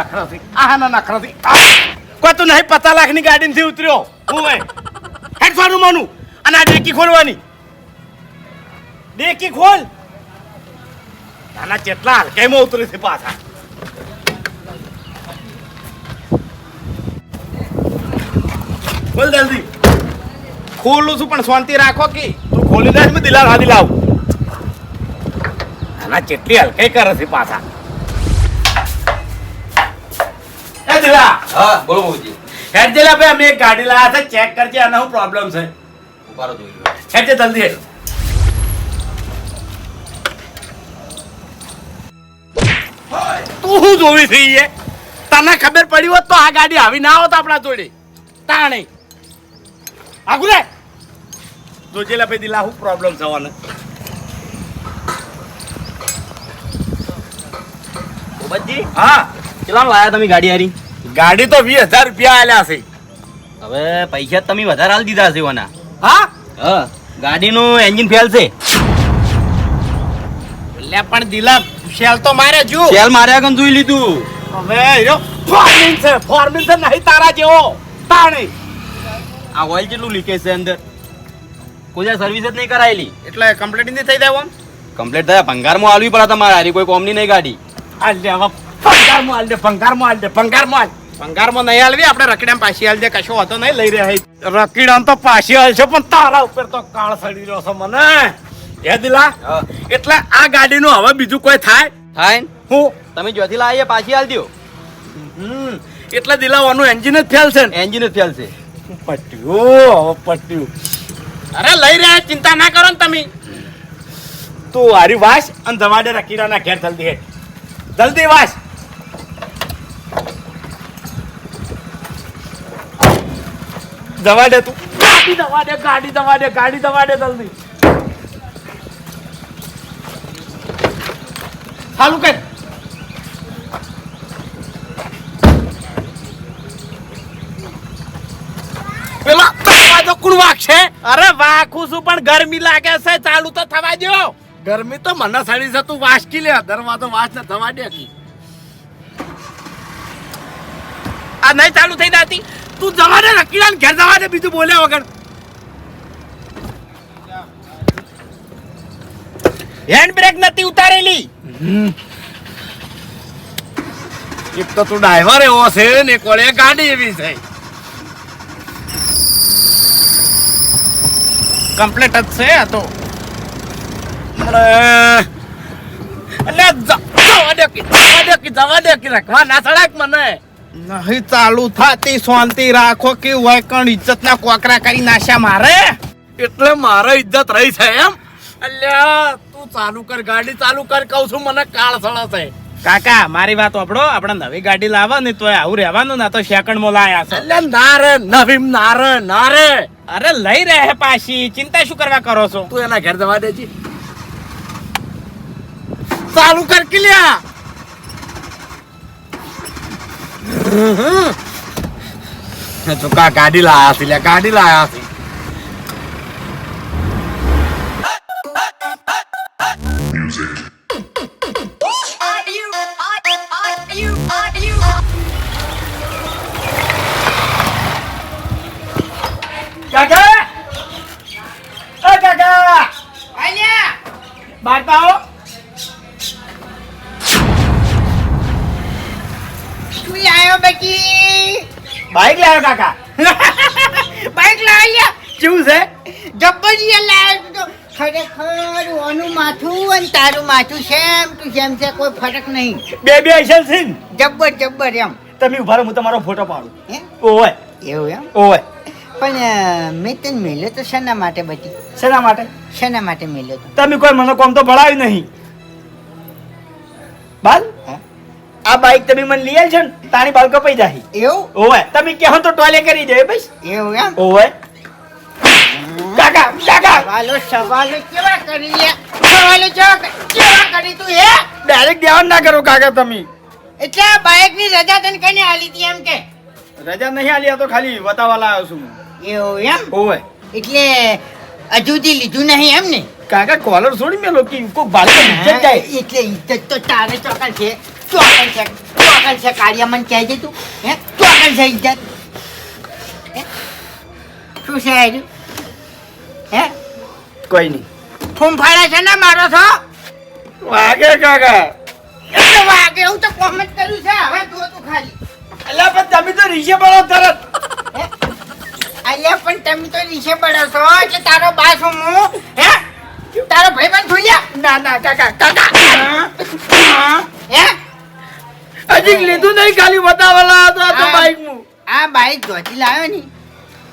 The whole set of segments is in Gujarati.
નખરાથી આહાના નખરાથી! કોઈ તું નહીં, પચાસ ઉતર્યો. હું માનું. અને આ ડેકી ખોલવાની. ડેકી ખોલ. નાના ચેટલા હલકાઈમાં ઉતરી છે પાછા. ખોલ જલ્દી. ખોલું છું, પણ શાંતિ રાખો કે તું ખોલી દે દિલાર હાથી લાવ. નાના ચેટલી હલકાઈ કરે છે પાછા એ દિલા હા બોલો બાબુજી હેડ જેલા ભાઈ અમે એક ગાડી લાયા છે ચેક કરજે આનો શું પ્રોબ્લેમ છે. ઉપાડો જોઈ લો. હેડ જે જલ્દી હેડ. તું શું જોવી છે એ? તને ખબર પડી હોત તો આ ગાડી આવી ના હોત આપણા જોડે. તાણે. આગુ રે જોજેલા ભાઈ દિલા હું પ્રોબ્લેમ થવાનો બાબુજી હા. કેટલા લાયા તમે ગાડી હારી? ગાડી તો વીસ હજાર રૂપિયા આલ્યા છે. હવે પૈસા તમે વધારે હાલ દીધા છે ઓના. હા? હા ગાડીનું એન્જિન ફેલ છે. એટલે પણ દિલા શેલ તો મારે જો. શેલ માર્યા કન જોઈ લીધું. હવે હીરો ફોર્મિંગ છે ફોર્મિંગ છે નહીં તારા જેવો. તાણે. આ ઓઇલ કેટલું લીકેજ છે અંદર? કોઈ સર્વિસ જ નહીં કરાયેલી. એટલે કમ્પ્લેટ નહીં થઈ જાય આમ કમ્પ્લીટ થયા ભંગારમાં આલવી પડે તમારે હારી કોઈ કોમની નહીં ગાડી. આ દે હવે ભંગારમાં દે ભંગારમાં હાલ દે ભંગારમાં નહીં હાલવી આપણે રકીડામાં પાછી હાલ દે કશો હતો નહીં લઈ રહ્યા રકીડામાં તો પાછી હાલ પણ તારા ઉપર તો કાળ સડી રહ્યો છે મને. એ દિલા. એટલે આ ગાડીનું હવે બીજું કોઈ થાય? થાય હું? તમે જ્યાંથી લાવીએ પાછી હાલ દો હમ એટલે દિલાવાનું એન્જિન જ ફેલ છે ને? એન્જિન જ ફેલ છે. પટ્યું હવે પટ્યું અરે લઈ રહ્યા ચિંતા ના કરો ને તમે. તું હારી વાસ અને દવા દે રકીડાના ઘેર જલ્દી હે જલ્દી વાસ. દવા દે તું. ગાડી દવા દે ગાડી દવા દે ગાડી દવા દે જલ્દી. ચાલુ કર પેલા દરવાજો કોણ વાગશે? અરે વાખું છું પણ ગરમી લાગે છે ચાલુ તો થવા દો ગરમી તો મને સડી છે તું વાસકી લે. દરવાજો વાસ ને થવા દે આ નહીં ચાલુ થઈ જતી. તું જવા દે રકીલા ઘેર જવા દે બીજું બોલ્યા વગર. હેન્ડ બ્રેક નથી ઉતારેલી. એક તો તું ડ્રાઈવર એવો છે ને કોળે ગાડી એવી છે. કમ્પ્લેટ જ છે આ તો. એટલે જવા દે કી, જવા દે રાખવા ના સડાક મને. નહીં ચાલુ થતી શાંતિ રાખો કે હોય કણ ઇજ્જત ના કોકરા કરી નાશ્યા મારે? એટલે મારે ઇજ્જત રહી છે એમ? અલ્યા તું ચાલુ કર ગાડી ચાલુ કર કહું છું મને કાળ સળસે કાકા મારી વાત આપડો આપણે નવી ગાડી લાવવા ને તો આવું રહેવાનું ના તો સેકન્ડમાં લાયા છે. એટલે ના રે નવીમ ના રે ના રે. અરે લઈ રહે પાછી ચિંતા શું કરવા કરો છો? તું એના ઘર જવા દેજી. ચાલુ કર કે લ્યા તો કા ગાડી લાયા છે ગાડી લાયા છે. બાઈક લાવ્યો કાકા. બાઇક લાવ્યા કેવું છે? જબરજસ્ત લાવ્યો તો ખરેખર ઓનું માથું અને તારું માથું સેમ ટુ સેમ છે કોઈ ફરક નહીં. બે બે છે ને? જબ્બર જબ્બર એમ. તમે ઊભા રહો હું તમારો ફોટો પાડું. હે? ઓય એવું એમ? ઓય પણ મેં તને મેલ્યો તો શેના માટે બચી? શેના માટે? શેના માટે મેલ્યો તો? તમે કોઈ મને કોમ તો ભણાવ્યું નહીં. બાલ હે? આ બાઈક તમે મને લઈ છે ને તાણી બાળકો કપાઈ જાય એવું? ઓવે તમે કહો તો ટોલે કરી દે બસ એવું એમ? ઓવે. કાકા કાકા. વાલો સવાલો કેવા કરી લે? સવાલો કેવા કરી તું હે? ડાયરેક્ટ ધ્યાન ના કરો કાકા તમે. એટલે આ બાઈકની રજા તને કને આલી હતી એમ કે? રજા નહીં આલી આ તો ખાલી વતાવા આવ્યો છું એવું એમ? ઓવે. એટલે હજુથી લીધું નહીં એમ ને? કાકા કોલર છોડી મેલો કે કોક બાળકો ઇજ્જત જાય. એટલે ઇજ્જત તો તારે ચોકર છે. ચોકન છે ચોકન છે કાળિયા મને કહેજે તું. હે? ચોકન છે ઇજ્જત શું છે એનું? હે? કોઈ નહીં. ફૂંફાડા છે ને મારો છો? વાગે કાકા. એટલે વાગે એવું તો કોમેન્ટ કર્યું છે. હવે જો તું ખાલી. અલ્યા પણ તમે તો રીશે પડો તરત. હે? અલ્યા પણ તમે તો નીચે પડો છો એટલે તારો બા છું હું? હે? તારો ભાઈ બંધ થઈ ગયા ના ના કાકા કાકા. હે? હજી લીધું નહીં ખાલી બતાવેલા હતો આ તો હા. બાઈક હું આ બાઈક ધોતી લાવ્યો ને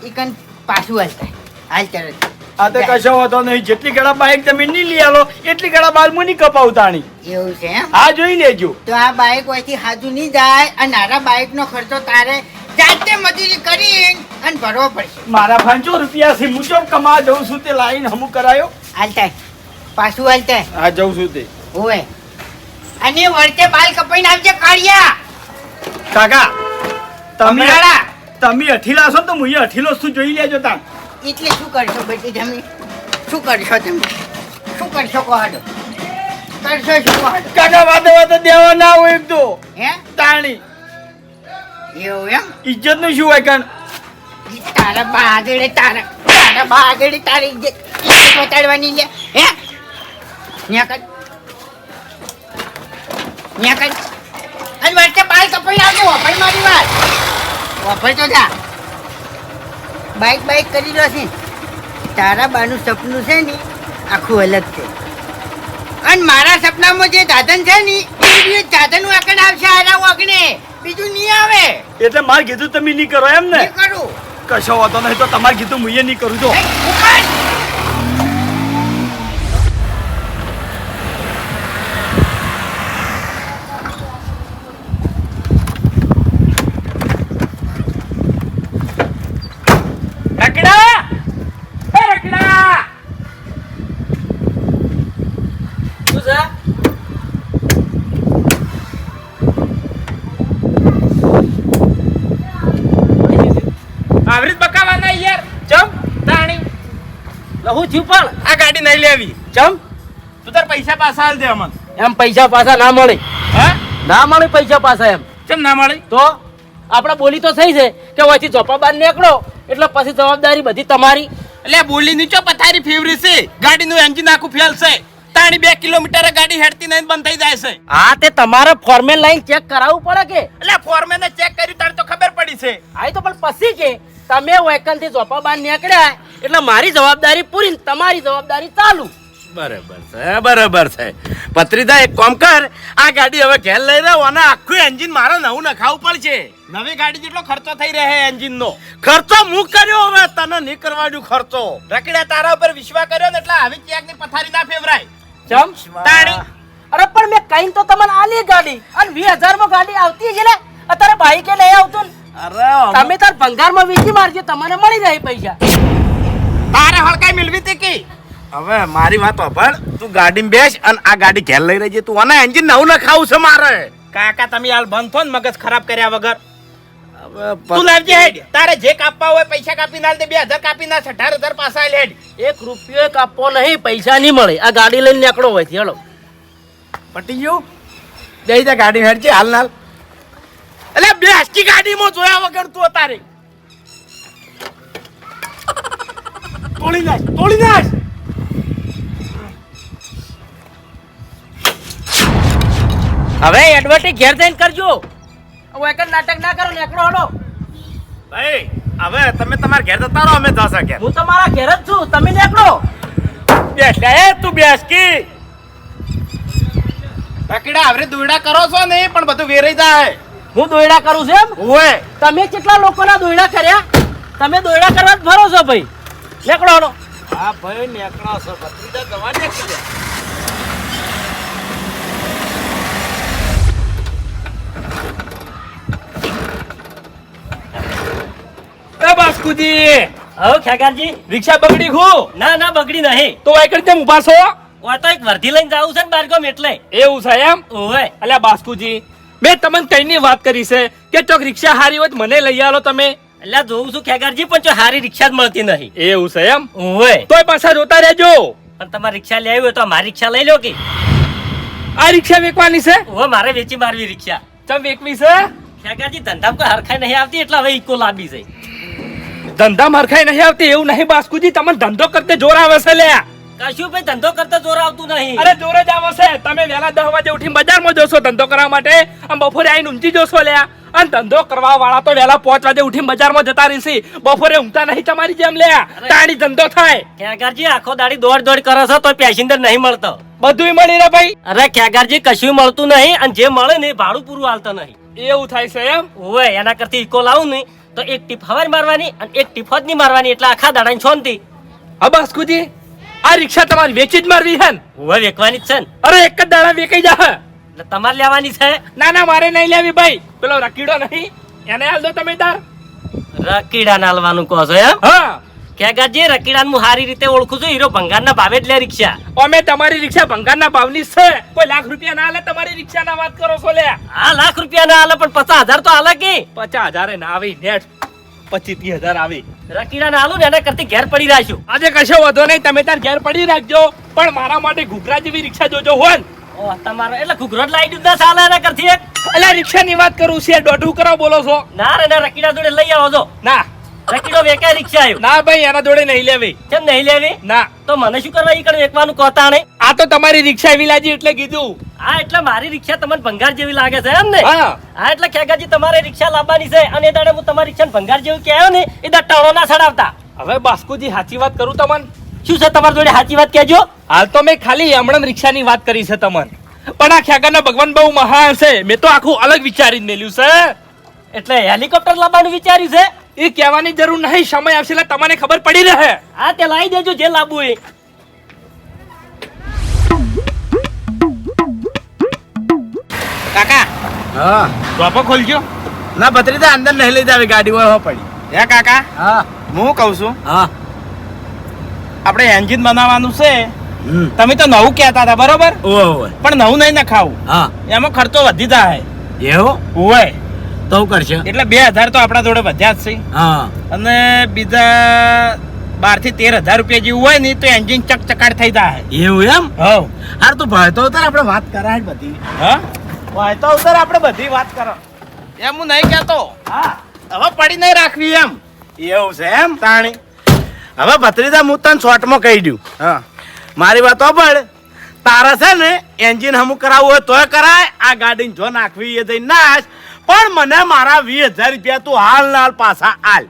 એ કન પાછું હાલતા. હાલ તરત આ તો કશો વાંધો નહીં જેટલી ઘડા બાઈક તમે નહીં લઈ આલો એટલી ઘડા બાર હું નહીં કપાવતાણી એવું છે આ જોઈ લેજો. તો આ બાઈક હોયથી હાજુ નહીં જાય અને નારા બાઈક નો ખર્ચો તારે જાતે મજૂરી કરી અને ભરવો પડશે. મારા પાંચસો રૂપિયા થી હું ચોક કમા જઉં છું તે લાઈન હમું કરાયો? હાલતા પાછું હાલતા હા જઉં છું તે. હોય અને વળતે બાલ કપાઈને આવજે કાળિયા. કાકા તમે. તમે અઠીલા છો ને તો હું એ અઠીલો શું જોઈ લેજો તાન. એટલે શું કરશો બેટી તમે? શું કરશો તમે? શું કરશો કહો હાડો કરશો શું કહો હાડો કાકા વાદે વાદે દેવા ના હોય એક તો. હે? તાણી. એવું એમ? ઇજ્જતનું શું હોય કણ ઈ તારા બા આગળ તારા તારા બા આગળ તારી ઇજ્જત ઇજ્જત બતાડવાની લે. હે? ન્યા કર. ન્યા કર અને વચ્ચે બાલ કપાઈ આવજો વફાઈ મારી વાત. વફાઈ તો જા. બાઈક બાઈક કરી રહ્યો છે. તારા બાનું સપનું છે ને આખું અલગ છે. અને મારા સપનામાં જે દાદન છે ને એ બી દાદન વાકડ આવશે આરા વાગને બીજું નહીં આવે. એટલે મારે કીધું તમે નહીં કરો એમ ને? કરું. કશો હોતો નહીં તો તમારે કીધું હું એ નહીં કરું તો એ, ઉપાડ. રકડા એ રકડા શું છે આવરીત બકાવાના યાર ચમ તાણી લહુ થયું પણ? આ ગાડી નહીં લેવી. ચમ? તું તાર પૈસા પાછા હાલ દે અમન. એમ પૈસા પાછા ના મળે. હે? ના મળે પૈસા પાછા એમ. ચમ ના મળે? તો આપણે બોલી તો થઈ છે કે પછી ચોપા બાર નીકળો. એટલે પછી જવાબદારી બધી તમારી. એટલે બોલી નીચો પથારી ફેવરી છે? ગાડીનું એન્જિન આખું ફેલ છે. તાણી બે કિલોમીટર ગાડી હેડતી નહીં બંધ થઈ જાય છે. હા તે તમારે ફોર્મેલ લાઈન ચેક કરાવવું પડે કે? એટલે ફોર્મેલ ચેક કર્યું તારે તો ખબર પડી છે. આ તો પણ પછી કે. તમે વેકલથી ચોપા બાર નીકળ્યા એટલે મારી જવાબદારી પૂરી તમારી જવાબદારી ચાલુ. બરાબર છે બરાબર છે. પત્રીદા એક કોમ કર આ ગાડી હવે ઘેર લઈ રહ્યો અને આખું એન્જિન મારે નવું નખાવું પડશે. નવી ગાડી જેટલો ખર્ચો થઈ રહે એન્જિન નો ખર્ચો હું કર્યો હવે તને નહીં કરવાનું ખર્ચો. રકડ્યા તારા ઉપર વિશ્વાસ કર્યો ને એટલે આવી ક્યાંકની પથારી ના ફેવરાય. ચમ? તાણી. અરે પણ મેં કઈ તો તમને આલી ગાડી. અને વીસ હજારમાં ગાડી આવતી છે ને અત્યારે ભાઈ કે નહીં આવતું ને. અરે તમે તાર ભંગારમાં વેચી મારજો તમને મળી રહે પૈસા. તારે હળકાઈ મિલવી હતી કે? હવે મારી વાત સાંભળ તું ગાડીમાં બેસ અને આ ગાડી ઘેર લઈ રહી છે તું અને એન્જિન નવું નખાવું છે મારે. કાકા તમે હાલ બંધ થો ને મગજ ખરાબ કર્યા વગર. તું લાવજે હેડ. તારે જે કાપવા હોય પૈસા કાપી નાલ દે બે હજાર કાપી અઢાર હજાર પાછા હેડ. એક રૂપિયો કાપવો નહીં પૈસા નહીં મળે. આ ગાડી લઈને નીકળો હોય છે હેલો. પટી ગયું? જઈ જા ગાડી હેડ છે હાલ નાલ એટલે બેસકી ગાડીમાં જોયા વગર તું તારે તોડી નાખ તોડી નાખ. હવે એડવર્ટી ઘેર જઈને કરજો. વેકન નાટક ના કરો નીકળો હડો. ભાઈ હવે તમે તમારા ઘેર જતા રહો અમે જશે ઘેર. હું તમારા ઘેર જ છું તમે નીકળો બેસ એ તું બેસકી. કી રકીડા હવે દોયડા કરો છો નહીં પણ બધું વેરાઈ જાય. હું દોયડા કરું છું એમ? ઓય તમે કેટલા લોકોના દોયડા કર્યા? તમે દોયડા કરવા જ ભરો છો ભાઈ. નીકળો હા ભાઈ નેકડા છો. ભત્રીજા જવા દે કે બાસ્કુજી! હવે ખેગારજી. રિક્ષા બગડી ખું? ના ના બગડી નહીં. તો કરી તેમ ઊભા છો? તો એક વર્ધી લઈને જાવું છે ને બારગામ એટલે. એવું છે એમ? ઓય અલ્યા બાસ્કુજી મેં તમને કઈની વાત કરી છે કે ચોક રિક્ષા હારી હોય તો મને લઈ આવો તમે. એટલે જોઉં છું ખેગારજી પણ જો હારી રિક્ષા જ મળતી નહીં. એવું છે એમ? હોય તોય પાછા રોતા રહેજો. પણ તમારે રિક્ષા લેવી હોય તો મારી રિક્ષા લઈ લો કે. આ રિક્ષા વેચવાની છે? હવે મારે વેચી મારવી રિક્ષા. ચમ વેચવી છે? ખેગારજી ધંધામાં કોઈ હરખાઈ નહીં આવતી એટલે હવે ઇકો લાંબી છે. ધંધા મરખાઈ નહીં આવતી એવું નહીં બાસ્કુજી તમને ધંધો કરતે જોર આવે છે લ્યા. કશું ભાઈ ધંધો કરતા જોર આવતું નહીં. અરે જોર જ આવે છે તમે વેલા દસ વાગે ઉઠી બજારમાં જોશો ધંધો કરવા માટે. આમ બપોરે આઈને ઊંચી જોશો લ્યા. અને ધંધો કરવા વાળા તો વેલા પાંચ વાગે ઉઠી બજારમાં જતા રહેશે. બપોરે ઊંઘતા નહીં તમારી જેમ લ્યા. તાણી ધંધો થાય. ખેગારજી આખો દાડી દોડ દોડ કરે છે તો પેસેન્જર નહીં મળતો. બધુંય મળી રે ભાઈ. અરે ખેગારજી કશું મળતું નહીં અને જે મળે ને ભાડું પૂરું હાલતો નહીં. એવું થાય છે એમ? હોય એના કરતી ઈકો લાવું નહીં. તો એક ટીપ હવાર મારવાની અને એક ટીપ જ નહીં મારવાની. એટલે આખા દાડાની છોનતી હા બાસ્કુજી આ રિક્ષા તમારી વેચી જ મારવી છે ને? વેચવાની જ છે ને. અરે એક જ દાડા વેચાઈ જા એટલે તમારે લેવાની છે? ના ના મારે નહીં લેવી ભાઈ. પેલો રકીડો નહીં. એને હાલ દો તમે તાર રકીડા નાલવાનું કહો છો એમ? હા. ખેગારજી રકીડાન હું સારી રીતે ઓળખું છું હીરો ભંગારના ભાવે જ લે રિક્ષા. અમે તમારી રિક્ષા ભંગારના ભાવની છે. કોઈ લાખ રૂપિયા ના હાલે તમારી રિક્ષા ના વાત કરો છો લે. આ લાખ રૂપિયા ના હાલે પણ પચાસ હજાર તો હાલે કે? પચાસ હજાર ના આવી નેટ. પચીસ ત્રીસ હજાર આવે. રકીડા ના હાલું ને એના કરતી ઘેર પડી રાખ્યું આજે કશો વધો નહીં તમે તાર ઘેર પડી રાખજો. પણ મારા માટે ઘૂઘરા જેવી રિક્ષા જોજો હોન. તમારો એટલે ઘૂઘરો જ લાવી દીધા ચાલે એના કરતી એક. એટલે રિક્ષાની વાત કરું છે દોઢું કરો બોલો છો. ના રે ના રકીડા જોડે લઈ આવો છો ના. રકીડો વેકાય રિક્ષા આવ્યો. ના ભાઈ એના જોડે નહીં લેવી. કેમ નહીં લેવી? ના. તો મને શું કરવા ઈ કણ વેચવાનું કહતા નહીં? આ તો તમારી રિક્ષા એવી લાજી એટલે કીધું. આ એટલે મારી રિક્ષા તમને ભંગાર જેવી લાગે છે એમ ને? હા. એટલે ખેગાજી તમારે રિક્ષા લાવવાની છે અને દાડે હું તમારી રિક્ષા ભંગાર જેવું કહેવાય ને એ દાડે ટાણો ના સડાવતા હવે બાસ્કુજી સાચી વાત કરું તમને? શું છે તમારી જોડે સાચી વાત કહેજો? હાલ તો મેં ખાલી હમણાં રિક્ષાની વાત કરી છે તમને. પણ આ ખ્યાગાના ભગવાન બહુ મહાન છે. મેં તો આખું અલગ વિચારી મેલ્યું છે. એટલે હેલિકોપ્ટર લાવવાનું વિચાર્યું છે? એ કહેવાની જરૂર નહીં. સમય આવશે એટલે તમને ખબર પડી રહે. હા તે લાવી દેજો જે લાવવું એ કાકા. હા. ટોપો ખોલજો. ના ભત્રીજા અંદર નહીં લઈ જાવે ગાડી હોય પડી. હે કાકા? હા. હું કહું છું. હા. આપણે એન્જિન બનાવવાનું છે. હમ. તમે તો નવું કહેતા હતા બરોબર? પણ નવું નહીં નખાવું. હા. એમાં ખર્ચો વધી જાય. એવો? હોય તો હું કરશે? એટલે બે હજાર તો આપણા જોડે વધ્યા જ છે. હા. અને બીજા બારથી તેર હજાર રૂપિયા જેવું હોય ને તો એન્જિન ચકચકાટ થઈ જાય. એવું એમ? હા હાર તો ભાઈ તો ઉતાર આપણે વાત કરાય બધી. હા? હોય તો ઉતર આપણે બધી વાત કરો. એમ હું નહીં કહેતો. હા. હવે પડી નહીં રાખવી એમ. એવું છે એમ? તાણી. હવે ભત્રીજા હું તને શોર્ટમાં કહી દઉં. હા. મારી વાત સાંભળ તારા છે ને એન્જિન હમું કરાવવું હોય તોય કરાય આ ગાડીને જો નાખવી એ જઈ નાશ. પણ મને મારા વીસ હજાર રૂપિયા તું હાલ ના હાલ પાછા હાલ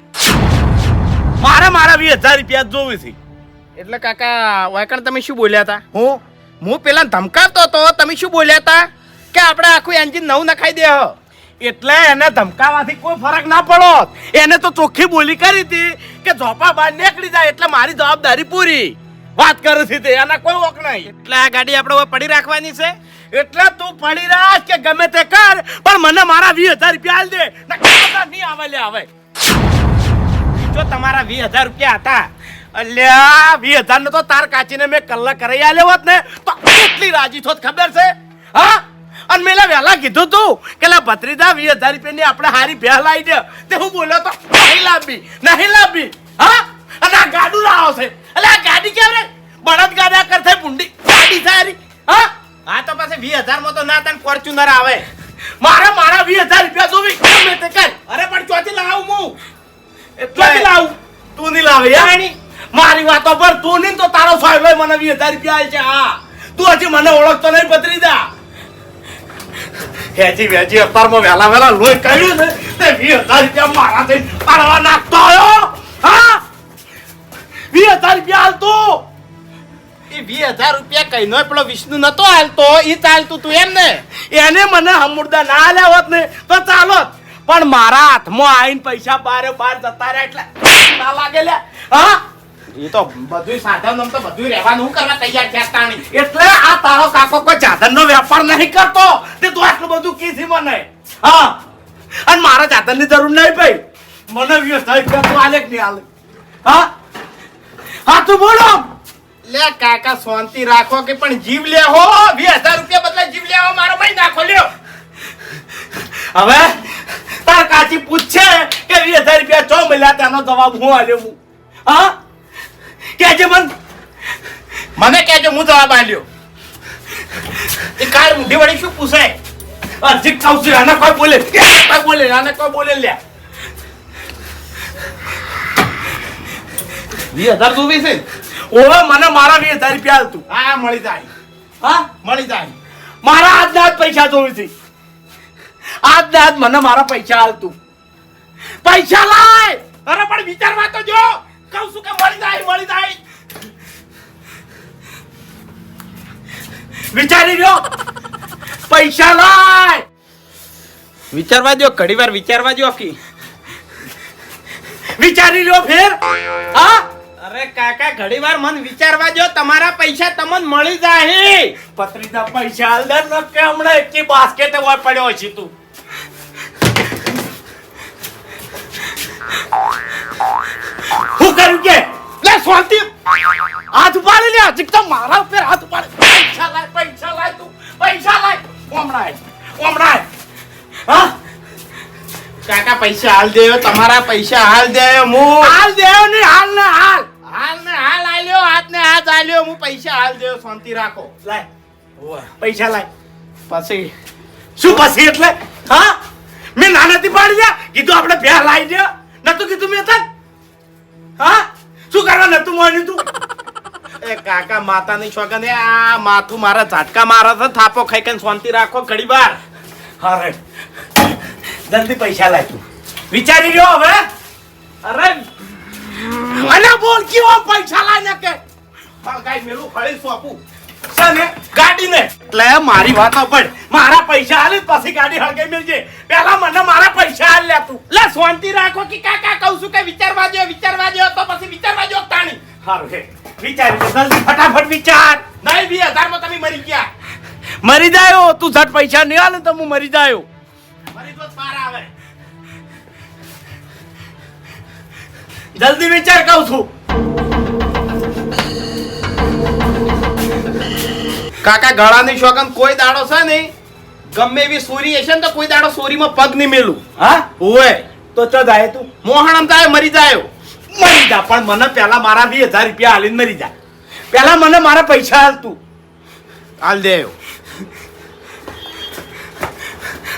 મારે મારા વીસ હજાર રૂપિયા જોવી છે. એટલે કાકા વાયકણ તમે શું બોલ્યા હતા? હું? હું પેલા ધમકાવતો હતો તમે શું બોલ્યા હતા? કે આપણે આખું એન્જિન નવું નખાઈ દે એટલે એને ધમકાવાથી કોઈ ફરક ના પડો એને તો ચોખ્ખી બોલી કરી હતી કે ઝોપા બહાર નીકળી જાય એટલે મારી જવાબદારી પૂરી. વાત કરું છું તે એના કોઈ વોક નહીં. એટલે આ ગાડી આપણે પડી રાખવાની છે? એટલે તું પડી રાખ કે ગમે તે કર પણ મને મારા વીસ હજાર રૂપિયા આલ દે. નહીં આવે લે આવે જો તમારા વીસ હજાર રૂપિયા હતા અલ્યા વીસ હજાર નો તો તાર કાચીને મેં કલાક કરાઈ આલ્યો હોત ને તો કેટલી રાજી થોત ખબર છે? હા? અને મેં વહેલા કીધું તું કે લા ભત્રીજા વીસ હજાર રૂપિયાની આપણે હારી ભેહ લાવી દે. તે હું બોલ્યો તો નહીં લાવી નહીં લાવી હા? અને આ ગાડું લાવો છે. એટલે આ ગાડી કેમ રે બળદ ગાડા કર થઈ ભૂંડી ગાડી સારી હા? હા તો પાસે વીસ હજારમાં તો ના તને ફોર્ચ્યુનર આવે. મારા મારા વીસ હજાર રૂપિયા જોવી. ગમે તે કર? અરે પણ ચોથી લાવું હું. એટલે લાવું. તું નહીં લાવે યાર મારી વાતો પર તું નહીં તો તારો ફાયલો મને વીસ હજાર રૂપિયા આવે છે હા. તું હજી મને ઓળખતો નહીં પતરી દા હેજી વેજી અત્યારમાં વહેલા વહેલા લોહી કર્યું ને તે વીસ હજાર રૂપિયા મારા થઈ પાડવા નાખતો આવ્યો. હા? વીસ હજાર રૂપિયા હાલતો એ વીસ હજાર રૂપિયા કઈ નો પેલો વિષ્ણુ નતો હાલતો એ ચાલતું તું એમ ને એને મને હમુરદા ના આલ્યા હોત ને તો ચાલોત. પણ મારા હાથમાં આવીને પૈસા બારે બાર જતા રહ્યા એટલે ના લાગે લ્યા હા? એ તો બધું સાધન તો બધું રહેવાનું. કરવા તૈયાર છે તાણી. એટલે આ તારો કાકો કોઈ ચાદરનો વેપાર નહીં કરતો. તે તું આટલું બધું કીધી મને. હા. અને મારા ચાદરની જરૂર નહીં ભાઈ મને વીસ હજાર રૂપિયા તું આલે કે નહીં આલે. હા? હા, તું બોલો લે, કાકા, શાંતિ રાખો કે પણ જીવ લે હો. વીસ હજાર રૂપિયા બદલે જીવ લેવો મારો ભાઈ નાખો, લ્યો. હવે તાર કાચી પૂછશે કે વીસ હજાર રૂપિયા ચો મળ્યા? તેનો જવાબ હું આલ્યો હું. હા? કેજે મન. મને કહેજો હું જવાબ આલ્યો. એ કાળ મુઢી વળી શું પૂછાય? અરજી ખાવ છું આના કોઈ બોલે? કોઈ બોલે આને કોઈ બોલે લ્યા. વી હજાર જોવી છે ઓવે મને મારા વી હજાર રૂપિયા હાલતું હા મળી જાય. હા? મળી જાય. મારા આજના આજ પૈસા જોવી છે. આજના આજ મને મારા પૈસા હાલતું પૈસા લાય અરે પણ વિચારવા તો જો કહું છું કે મળી જાય મળી જાય વિચારી રહ્યો પૈસા લાય. વિચારવા દો ઘડી વાર વિચારવા દો કી વિચારી લ્યો ફેર. હા? અરે કાકા ઘડી વાર મન વિચારવા દો તમારા પૈસા તમને મળી જાય. પત્રીના પૈસા અંદર દે ન કે હમણાં એકી બાસ્કેટ હોય પડ્યો છે તું. હું કર્યું કે? લે શાંતિ. હાથ ઉપાડે લે હજી તો મારા ઉપર હાથ ઉપાડે. પૈસા લાય પૈસા લાય તું પૈસા લાય. ઓમણાય ઓમણાય હા? કાકા પૈસા હાલ દેયો તમારા પૈસા હાલ દેયો હું હાલ દેયો ને હાલ ને હાલ. હાલ ને હાલ આલ્યો હાથ ને હાથ આલ્યો હું પૈસા હાલ દેયો શાંતિ રાખો. લાય. પૈસા લાય. પછી? શું પછી એટલે? હા? મેં નાનાથી પાડી દે કીધું આપણે ભેર લાવી દે. નતું કીધું મેં તને? હા? શું કરવા નતું મોડ્યું તું? એ કાકા માતાની છોકન એ આ માથું મારા ઝાટકા મારે છે થાપો ખાઈ ખાઈને શાંતિ રાખો ઘડી વાર. અરે જલ્દી પૈસા લાય તું. વિચારી રહ્યો હવે? અરે અલે બોલ કેવો પૈસા લાય ને કે? કાઈ મેલું ફળી સોપું. સને ગાડી ને એટલે મારી વાત પડ મારા પૈસા હાલે પછી ગાડી હળગાઈ મેલજે. પેલા મને મારા પૈસા હાલ લે તું. લે શાંતિ રાખો કે કાકા કહું છું કે વિચારવા દો વિચારવા દો તો પછી વિચારવા દો તાણી. હારું હે વિચારી જલ્દી ફટાફટ વિચાર. નહીં વી હજારમાં તમે મરી ગયા. મરી જાયો તું ઝટ પૈસા નહીં આલે તો હું મરી જાયો. મરી તો પાર આવે. જલ્દી વિચાર કહું છું. કાકા ગળાની શોખન કોઈ દાડો છે નહીં. ગમે એવી સોરી હશે ને તો કોઈ દાડો સોરીમાં પગ નહીં મેલું. હા? ઓય તો ચ જાય તું. મોહણમ તાય મરી જાયો. મરી જા પણ મને પેલા મારા વીસ હજાર રૂપિયા હાલીને મરી જા. પેલા મને મારા પૈસા હાલ તું. હાલ દે.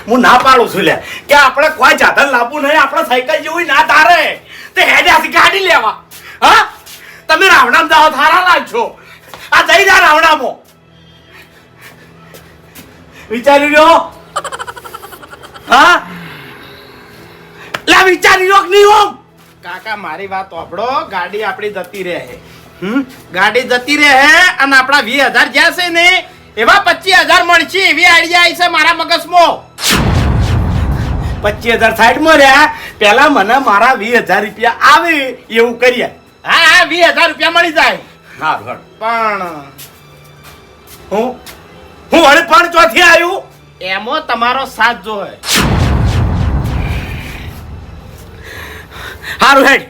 હું ના પાડું છું લે. કે આપણે કોઈ જાધન લાવવું નહીં આપણે સાયકલ જેવું ના તારે તે હેડ્યાથી ગાડી લેવા. હા? તમે રાવણામ જાઓ થારા લાગશો આ જઈ જા રાવણામો. વિચારી રહ્યો? હા? લા વિચારી રહ્યો કે નહીં ઓમ? કાકા મારી વાત ઓપડો ગાડી આપણી જતી રહે. હમ? ગાડી જતી રહે અને આપણા વીસ હજાર જ્યાં છે ને એવા પચીસ હજાર મળશે એવી આઈડિયા આવી છે મારા મગજમાં. પચીસ હજાર સાઈડમાં રહ્યા પેલા મને મારા વીસ હજાર રૂપિયા આવે એવું કરીએ. હા હા વીસ હજાર રૂપિયા મળી જાય. હા પણ હું હું વળી પણ ચોથી આવ્યું? એમાં તમારો સાથ જોવે. હારું હેડ.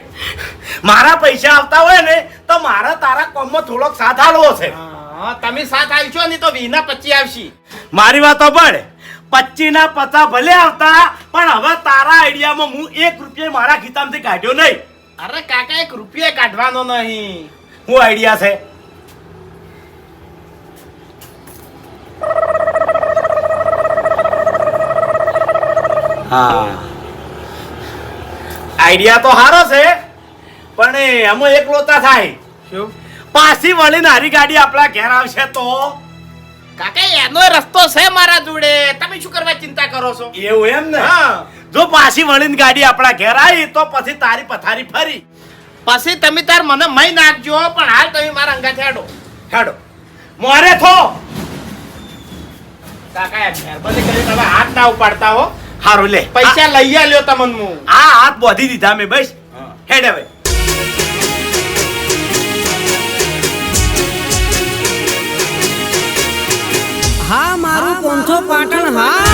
મારા પૈસા આવતા હોય ને તો મારા તારા કોમમાં થોડોક સાથ આલવો છે. તમે સાથ આવશો ને તો વીના પચી આવશી. મારી વાતો પણ પચી ના પચા ભલે આવતા પણ હવે તારા આઈડિયામાં હું એક રૂપિયા મારા ખિતાબથી કાઢ્યો નહીં. અરે કાકા એક રૂપિયા કાઢવાનો નહીં. હું આઈડિયા છે. હા. આઈડિયા તો સારો છે પણ એમાં એક લોતા થાય. શું? પાછી વળીને હારી ગાડી આપણા ઘેર આવશે તો? કાકા એનો રસ્તો છે મારા જોડે. તમે શું કરવા ચિંતા કરો છો? એવું એમ ને? જો પાછી વળીને ગાડી આપણા ઘેર આવી તો પછી તારી પથારી ફરી. પછી તમે તાર મને મય નાખજો પણ હાલ તમે મારા અંગા હેડો. હેડો. મોરે થો. કાકા યાર મહેરબાની કરી તમે હાથ ના ઉપાડતા હો. હારું લે. પૈસા લઈ આલ્યો તમને હું. આ હાથ બોધી દીધા મેં બસ. હેડ હવે. હા મારું પોંથો પાટણ હા.